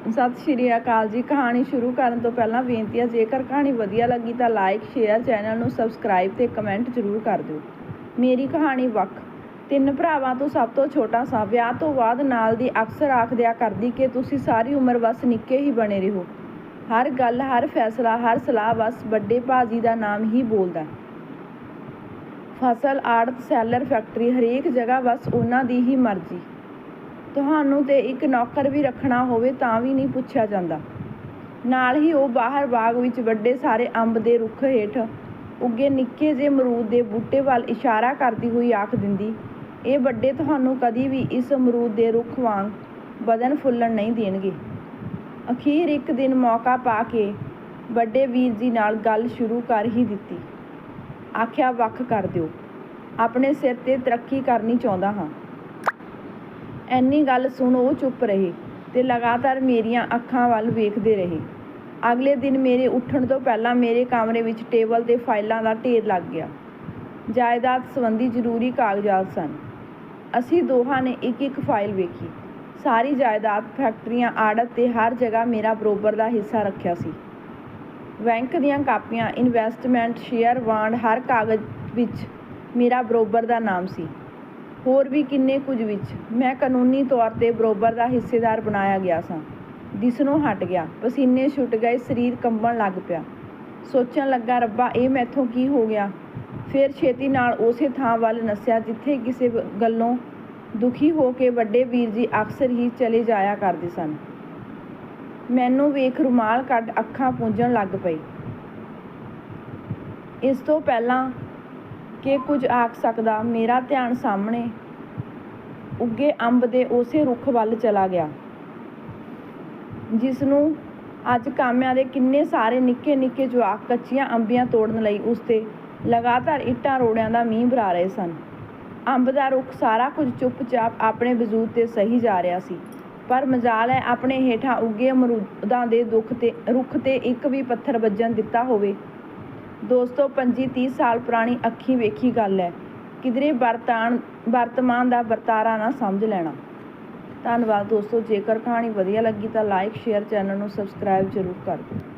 ਸਤਿ ਸ਼੍ਰੀ ਅਕਾਲ ਜੀ। ਕਹਾਣੀ ਸ਼ੁਰੂ ਕਰਨ ਤੋਂ ਪਹਿਲਾਂ ਬੇਨਤੀ ਹੈ ਜੇਕਰ ਕਹਾਣੀ ਵਧੀਆ ਲੱਗੀ ਤਾਂ ਲਾਈਕ ਸ਼ੇਅਰ ਚੈਨਲ ਨੂੰ ਸਬਸਕ੍ਰਾਈਬ ਤੇ ਕਮੈਂਟ ਜ਼ਰੂਰ ਕਰ ਦਿਓ। ਮੇਰੀ ਕਹਾਣੀ ਵੱਖ। ਤਿੰਨ ਭਰਾਵਾਂ ਤੋਂ ਸਭ ਤੋਂ ਛੋਟਾ ਸਾਂ। ਵਿਆਹ ਤੋਂ ਬਾਅਦ ਨਾਲ ਦੀ ਅਕਸਰ ਆਖਦਿਆ ਕਰਦੀ ਕਿ ਤੁਸੀਂ ਸਾਰੀ ਉਮਰ ਬਸ ਨਿੱਕੇ ਹੀ ਬਣੇ ਰਹੋ। ਹਰ ਗੱਲ, ਹਰ ਫੈਸਲਾ, ਹਰ ਸਲਾਹ ਬਸ ਵੱਡੇ ਭਾਜੀ ਦਾ ਨਾਮ ਹੀ ਬੋਲਦਾ। ਫਸਲ, ਆੜਤ, ਸੈਲਰ, ਫੈਕਟਰੀ ਹਰੇਕ ਜਗ੍ਹਾ ਬਸ ਉਹਨਾਂ ਦੀ ਹੀ ਮਰਜ਼ੀ। ਤੁਹਾਨੂੰ ਤੇ ਇੱਕ ਨੌਕਰ ਵੀ ਰੱਖਣਾ ਹੋਵੇ ਤਾਂ ਵੀ ਨਹੀਂ ਪੁੱਛਿਆ ਜਾਂਦਾ। ਨਾਲ ਹੀ ਉਹ ਬਾਹਰ ਬਾਗ ਵਿੱਚ ਵੱਡੇ ਸਾਰੇ ਅੰਬ ਦੇ ਰੁੱਖ ਹੇਠ ਉੱਗੇ ਨਿੱਕੇ ਜਿਹੇ ਅਮਰੂਦ ਦੇ ਬੂਟੇ ਵੱਲ ਇਸ਼ਾਰਾ ਕਰਦੀ ਹੋਈ ਆਖ ਦਿੰਦੀ, ਇਹ ਵੱਡੇ ਤੁਹਾਨੂੰ ਕਦੀ ਵੀ ਇਸ ਅਮਰੂਦ ਦੇ ਰੁੱਖ ਵਾਂਗ ਬਦਨ ਫੁੱਲਣ ਨਹੀਂ ਦੇਣਗੇ। ਅਖੀਰ ਇੱਕ ਦਿਨ ਮੌਕਾ ਪਾ ਕੇ ਵੱਡੇ ਵੀਰ ਜੀ ਨਾਲ ਗੱਲ ਸ਼ੁਰੂ ਕਰ ਹੀ ਦਿੱਤੀ। ਆਖਿਆ, ਵੱਖ ਕਰ ਦਿਓ। ਆਪਣੇ ਸਿਰ ਤੇ ਤਰੱਕੀ ਕਰਨੀ ਚਾਹੁੰਦਾ ਹਾਂ। ਐਨੀ ਗੱਲ ਸੁਣ ਉਹ ਚੁੱਪ ਰਹੇ ਤੇ ਲਗਾਤਾਰ ਮੇਰੀਆਂ ਅੱਖਾਂ ਵੱਲ ਵੇਖਦੇ ਰਹੇ। ਅਗਲੇ ਦਿਨ ਮੇਰੇ ਉੱਠਣ ਤੋਂ ਪਹਿਲਾਂ ਮੇਰੇ ਕਮਰੇ ਵਿੱਚ ਟੇਬਲ ਤੇ ਫਾਈਲਾਂ ਦਾ ਢੇਰ ਲੱਗ ਗਿਆ। ਜਾਇਦਾਦ ਸੰਬੰਧੀ ਜ਼ਰੂਰੀ ਕਾਗਜ਼ਾਤ ਸਨ। ਅਸੀਂ ਦੋਹਾਂ ਨੇ ਇੱਕ ਇੱਕ ਫਾਈਲ ਵੇਖੀ। ਸਾਰੀ ਜਾਇਦਾਦ ਫੈਕਟਰੀਆਂ, ਆੜਤ ਤੇ ਹਰ ਜਗ੍ਹਾ ਮੇਰਾ ਬਰੋਬਰ ਦਾ ਹਿੱਸਾ ਰੱਖਿਆ ਸੀ। ਬੈਂਕ ਦੀਆਂ ਕਾਪੀਆਂ, ਇਨਵੈਸਟਮੈਂਟ, ਸ਼ੇਅਰ ਵਾਂਡ ਹਰ ਕਾਗਜ਼ ਵਿੱਚ ਮੇਰਾ ਬਰੋਬਰ ਦਾ ਨਾਮ ਸੀ। ਹੋਰ ਵੀ ਕਿੰਨੇ ਕੁਝ ਵਿੱਚ ਮੈਂ ਕਾਨੂੰਨੀ ਤੌਰ ਤੇ ਬਰੋਬਰ ਦਾ ਹਿੱਸੇਦਾਰ ਬਣਾਇਆ ਗਿਆ ਸਾਂ। ਦਿਸਣੋਂ ਹਟ ਗਿਆ। ਪਸੀਨੇ ਛੁੱਟ ਗਏ, ਸਰੀਰ ਕੰਬਣ ਲੱਗ ਪਿਆ। ਸੋਚਣ ਲੱਗਾ, ਰੱਬਾ, ਇਹ ਮੈਥੋਂ ਕੀ ਹੋ ਗਿਆ? ਫਿਰ ਛੇਤੀ ਨਾਲ ਉਸੇ ਥਾਂ ਵੱਲ ਨੱਸਿਆ, ਜਿੱਥੇ ਕਿਸੇ ਗੱਲੋਂ ਦੁਖੀ ਹੋ ਕੇ ਵੱਡੇ ਵੀਰ ਜੀ ਅਕਸਰ ਹੀ ਚਲੇ ਜਾਇਆ ਕਰਦੇ ਸਨ। ਮੈਨੂੰ ਵੇਖ ਰੁਮਾਲ ਕੱਢ ਅੱਖਾਂ ਪੂੰਝਣ ਲੱਗ ਪਈ। ਇਸ ਤੋਂ ਪਹਿਲਾਂ ਕਿ ਕੁਝ ਆਖ ਸਕਦਾ ਮੇਰਾ ਧਿਆਨ ਸਾਹਮਣੇ ਉੱਗੇ ਅੰਬ ਦੇ ਉਸੇ ਰੁੱਖ ਵੱਲ ਚਲਾ ਗਿਆ ਜਿਸ ਨੂੰ ਅੱਜ ਕਾਮਿਆਂ ਦੇ ਕਿੰਨੇ ਸਾਰੇ ਨਿੱਕੇ ਨਿੱਕੇ ਜਵਾਕ ਕੱਚੀਆਂ ਅੰਬੀਆਂ ਤੋੜਨ ਲਈ ਉਸ ਤੇ ਲਗਾਤਾਰ ਇੱਟਾਂ ਰੋੜਿਆਂ ਦਾ ਮੀਂਹ ਵਰਾ ਰਹੇ ਸਨ। ਅੰਬ ਦਾ ਰੁੱਖ ਸਾਰਾ ਕੁਝ ਚੁੱਪਚਾਪ ਆਪਣੇ ਵਜੂਦ ਤੇ ਸਹੀ ਜਾ ਰਿਹਾ ਸੀ, ਪਰ ਮਜਾਲ ਹੈ ਆਪਣੇ ਹੇਠਾਂ ਉੱਗੇ ਅਮਰੂਦਾਂ ਦੇ ਦੁੱਖ ਤੇ, ਰੁੱਖ ਤੇ ਇੱਕ ਵੀ ਪੱਥਰ ਵੱਜਣ ਦਿੱਤਾ ਹੋਵੇ। ਦੋਸਤੋ 25 30 ਸਾਲ ਪੁਰਾਣੀ ਅੱਖੀ ਵੇਖੀ ਗੱਲ ਹੈ ਕਿਧਰੇ ਵਰਤਾਨ ਵਰਤਮਾਨ ਦਾ ਵਰਤਾਰਾ ਨਾ ਸਮਝ ਲੈਣਾ। ਧੰਨਵਾਦ ਦੋਸਤੋ, ਜੇਕਰ ਕਹਾਣੀ ਵਧੀਆ ਲੱਗੀ ਤਾਂ ਲਾਈਕ ਸ਼ੇਅਰ ਚੈਨਲ ਨੂੰ ਸਬਸਕ੍ਰਾਈਬ ਜ਼ਰੂਰ ਕਰ ਦਿਓ।